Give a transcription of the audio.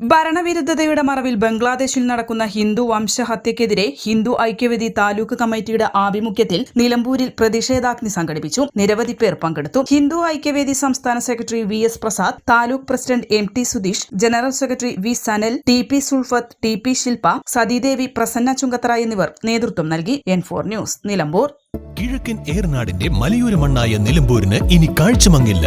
ഭരണവിരുദ്ധതയുടെ മറവിൽ ബംഗ്ലാദേശിൽ നടക്കുന്ന ഹിന്ദു വംശഹത്യക്കെതിരെ ഹിന്ദു ഐക്യവേദി താലൂക്ക് കമ്മിറ്റിയുടെ ആഭിമുഖ്യത്തിൽ നിലമ്പൂരിൽ പ്രതിഷേധാഗ്നി സംഘടിപ്പിച്ചു. നിരവധി പേർ പങ്കെടുത്തു. ഹിന്ദു ഐക്യവേദി സംസ്ഥാന secretary V S Prasad taluk president M T Sudheesh general secretary V Sanal T P Sulfath T P Shilpa Sathidevi Prasanna Chungathara എന്നിവർ നേതൃത്വം നൽകി. N four news Nilambur. കിഴക്കൻ ഏർനാടിന്റെ മലയോര മണ്ണായ നിലമ്പൂരിന് ഇനി കാഴ്ചമങ്ങില്ല.